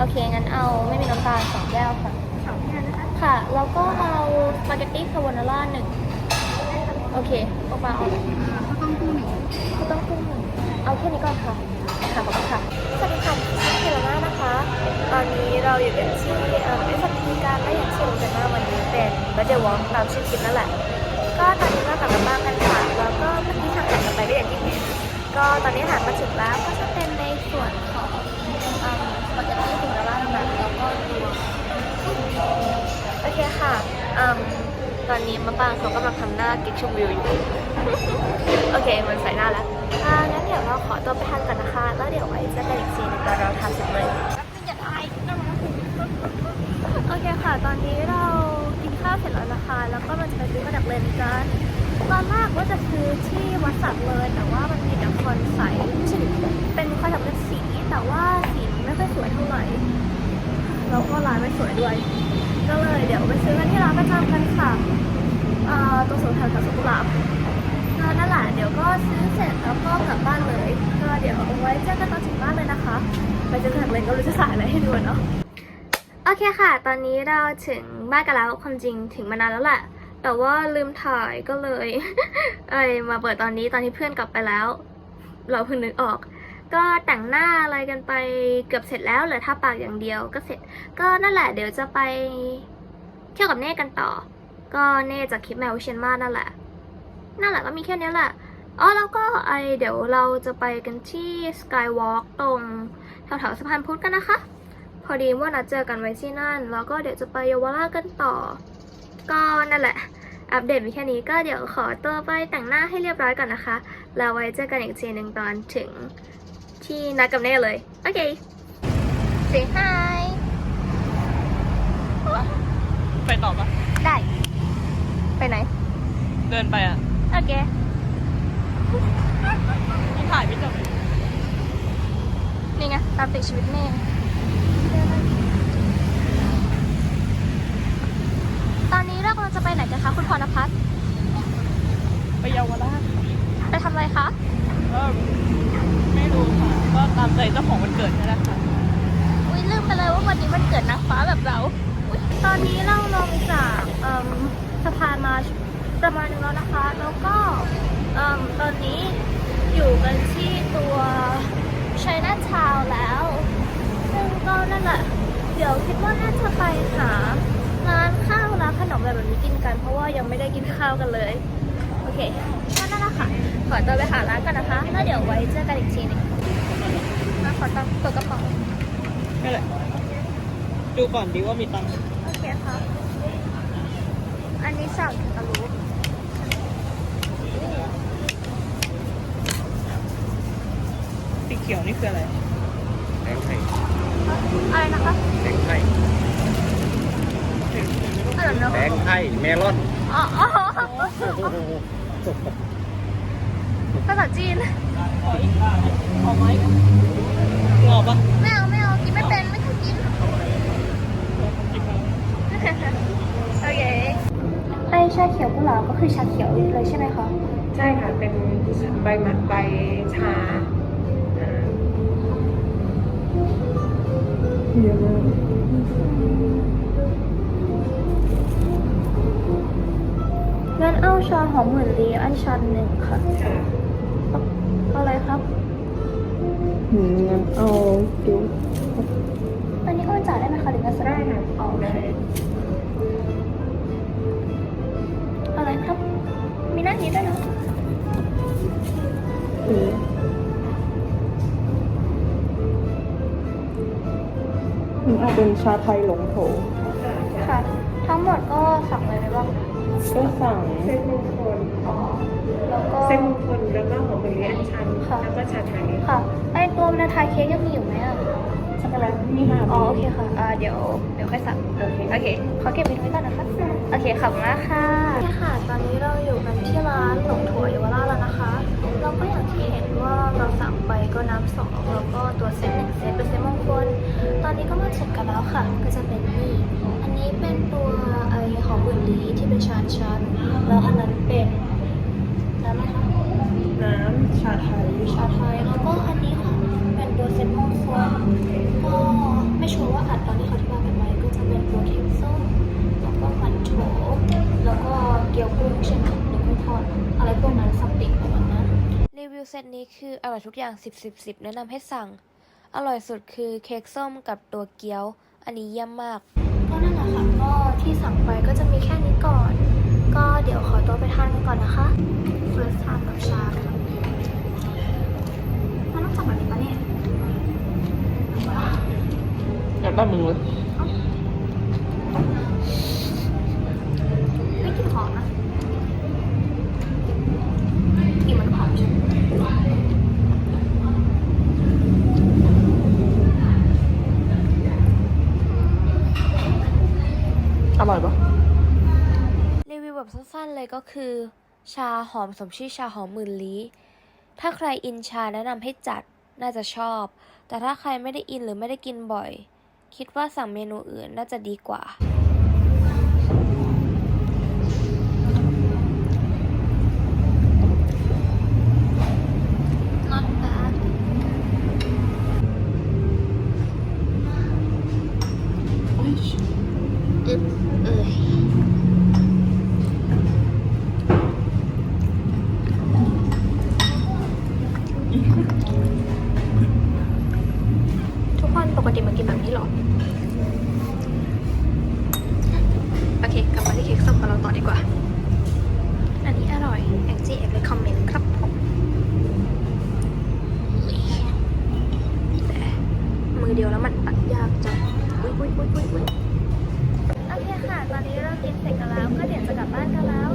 โอเค งั้นเอาไม่มีน้ำตาลสองแก้วค่ะ สองแก้วนะคะ ค่ะ แล้วก็เอาสปาเกตตี้คาโบนาร่าหนึ่งโอเคโอปาเอาอ่าข้าวต้มกุ้งหนึ่งไม่ต้องกุ้งหนึ่งเอาแค่นี้ก่อนค่ะ ค่ะขอบคุณค่ะ สวัสดีค่ะชื่อเทเลน่านะคะ ตอนนี้เราอยู่กันที่เอ่อเอสพีการและอย่างที่รู้กันว่าวันนี้เป็นบัจเจวอล์กตามชื่อคลิปนั่นแหละ ก็ตอนนี้เรากลับมาบ้านกันค่ะ ปางเขากำลังทำหน้ากิ๊กชมวิวอยู่ โอเค มันใส่หน้าแล้วอ่างั้นเดี๋ยวเราขอตัวไปทานก่อนนะคะ แล้วเดี๋ยวไว้เจอกันอีกทีนึงตอนเราทำเสร็จเลยโอเคค่ะ ตอนนี้เรากินข้าวเสร็จแล้วนะคะ แล้วก็มันจะไปซื้อกระดับเลนกันตอนแรกว่าจะซื้อที่วัดสักเลยแต่ว่ามันมีแต่คอนใสไม่ใช่ดิเป็นคอนแทคเลนสี แต่ว่าสีมันไม่ค่อยสวยเท่าไหร่แล้วก็ร้านไม่สวยด้วย ก็เลยเดี๋ยวไปซื้อกันที่ร้านประจำกันค่ะ อ่าตรงสวนแถวแถวสุขุมวิทก็นั่นแหละเดี๋ยวก็ซื้อเสร็จแล้วก็กลับบ้านเลยก็เดี๋ยวเอาไว้เจอกันตอนถึงบ้านเลยนะคะไปเจอกันเลยก็รู้จะสายอะไรให้ดูเนาะโอเคค่ะ ตอนนี้เราถึงบ้านกันแล้วความจริงถึงมานานแล้วแหละแต่ว่าลืมถ่ายก็เลยเอ้ยมาเปิดตอนนี้ตอนที่เพื่อนกลับไปแล้ว เราเพิ่งนึกออก ก็แต่งหน้าอะไรกันไปเกือบเสร็จแล้วเหลือทาปากอย่างเดียวก็เสร็จ ก็นั่นแหละเดี๋ยวจะไปเที่ยวกับเน่กันต่อ ก็เน่จากคลิปแมววิเชียนมาสนั่นแหละ นั่นแหละก็มีแค่นี้แหละอ๋อแล้วก็ไอเดี๋ยวเราจะไปกันที่สกายวอล์กตรงแถวๆสะพานพุทธกันนะคะ พอดีว่านัดเจอกันไว้ที่นั่น แล้วก็เดี๋ยวจะไปเยาวราชกันต่อ ก็นั่นแหละ อัปเดตมีแค่นี้ก็เดี๋ยวขอตัวไปแต่งหน้าให้เรียบร้อยก่อนนะคะ แล้วไว้เจอกันอีกทีหนึ่งตอนถึงที่นัดกับเน่เลย โอเค say hi ไปต่อปะได้ ไปไหน เดินไปอะโอเคยังถ่ายไม่จบนี่ไงตามติดชีวิตเน่ตอนนี้เรากำลังจะไปไหนกันคะคุณพรณพัฒน์ไปเยาวราชไปทำอะไรคะก็ไม่รู้ค่ะ ก็ตามใจเจ้าของวันเกิดนี่แหละค่ะ อุ้ยลืมไปเลยว่าวันนี้มันเกิดนางฟ้าแบบเราอุ๊ยตอนนี้เราลงจากเอิ่ม สะพานมาประมาณนึงแล้วนะคะ แล้วก็เอิ่มตอนนี้อยู่กันที่ตัวชัยนาทาวแล้ว ซึ่งก็นั่นแหละ เดี๋ยวคิดว่าน่าจะไปหาร้านข้าวร้านขนมอะไรแบบนี้กินกัน เพราะว่ายังไม่ได้กินข้าวกันเลย โอเคก็นั่นแหละค่ะ ขอตัวไปหาร้านกันนะคะ แล้วเดี๋ยวไว้เจอกันอีกทีหนึงมาขอตังค์เปิดกระเป๋านี่แหละดูก่อนดีว่ามีตังค์โอเคครับ อันนี้สั่งแคนตาลูปสีเขียวนี่คืออะไรแบงค์ไทยอะไรนะคะแบงค์ไทยอะไรนะแบงค์ไทยเมลอนอ๋ออ๋อภาษาจีนออกไหมงอปะไม่เอาไม่เอา กินไม่เป็น ไม่เคยกิน โอเค ไอชาเขียวกุหลาบก็ คือชาเขียวเลยใช่ไหมคะ ใช่ค่ะ เป็นใบหมักใบชาอ่าเยอะมากงั้นเอาชาหอมหมื่นลีอันชันหนึ่งค่ะค่ะเอาอะไรครับหืมงั้นเอาดูอันนี้ก็จ่ายได้ไหมคะหรือเงินสดได้ค่ะอ๋อโอเคอะไร เอาเป็นชาไทยหลงโถค่ะ ทั้งหมดก็สั่งเลยไหมบ้างก็สั่งเส้นมงคลอ๋อแล้วก็เส้นมงคลแล้วก็หอมมะลิอัญชันค่ะแล้วก็ชาไทยค่ะไอตัวนาทาเค้กยังมีอยู่ไหมอะช็อกโกแลตนี่ค่ะอ๋อโอเคค่ะอ่าเดี๋ยวเดี๋ยวค่อยสั่งโอเคโอเคขอเก็บไว้ก่อนนะคะโอเคขอบคุณมากค่ะนี่ค่ะ ตอนนี้เราอยู่กันที่ร้านหลงถั่วเยาวราชแล้วนะคะแล้วก็อย่างที่เห็นว่าเราสั่งไปก็น้ำสองแล้วก็ตัวเซตหนึ่งเซตเป็นเซตมงคลต อนนี้ก็มาถึงกันแล้วค่ะ ก็จะเป็นนี่ อันนี้เป็นตัวไอของบุหรี่ที่เป็นชานชันแล้วอันนั้นเป็นน้ำคะน้ำชาไทย ชาไทย แล้วก็อันนี้ค่ะ เป็นตัวเซนโมซัวก็ไม่ชัวร์ว่าอัดตอนที่เขาที่บ้าเป็นไหมก็จะเป็นตัวเค็มส้มแล้วก็มันโถแล้วก็เกี๊ยวกุ้งใช่ไหมหรือกุ้ทอดอะไรพวกนั้นสติ่งประมาณนั้นรีวิวเซตนี้คืออร่อยทุกอย่าง 10 10 10 แนะนำให้สั่ง อร่อยสุดคือเค้กส้มกับตัวเกี๊ยว อันนี้เยี่ยมมาก ก็นั่นแหละค่ะก็ที่สั่งไปก็จะมีแค่นี้ก่อน ก็เดี๋ยวขอตัวไปทานกันก่อนนะคะ first time กับชาค่ะมันต้องสั่งแบบนี้ปะเนี่ยอยากได้มือเลย ไม่กลิ่นหอมนะกลิ่นมันหอมใช่ไหม อ ร่อยปะรีวิวแบบสั้นๆเลยก็คือ ชาหอมสมชื่อชาหอมหมื่นลี้ถ้าใครอินชาแนะนำให้จัดน่าจะชอบ แต่ถ้าใครไม่ได้อินหรือไม่ได้กินบ่อย คิดว่าสั่งเมนูอื่นน่าจะดีกว่า ว่า อันนี้อร่อยแองจี้เอบเลยคอมเมนต์ครับผมแต่มือเดียวแล้วมันตัดยากจังอุ้ยอุ้ยอุ้ยอุ้ยโอเคค่ะ ตอนนี้เรากินเสร็จกันแล้ว ก็เดี๋ยวจะกลับบ้านกันแล้ว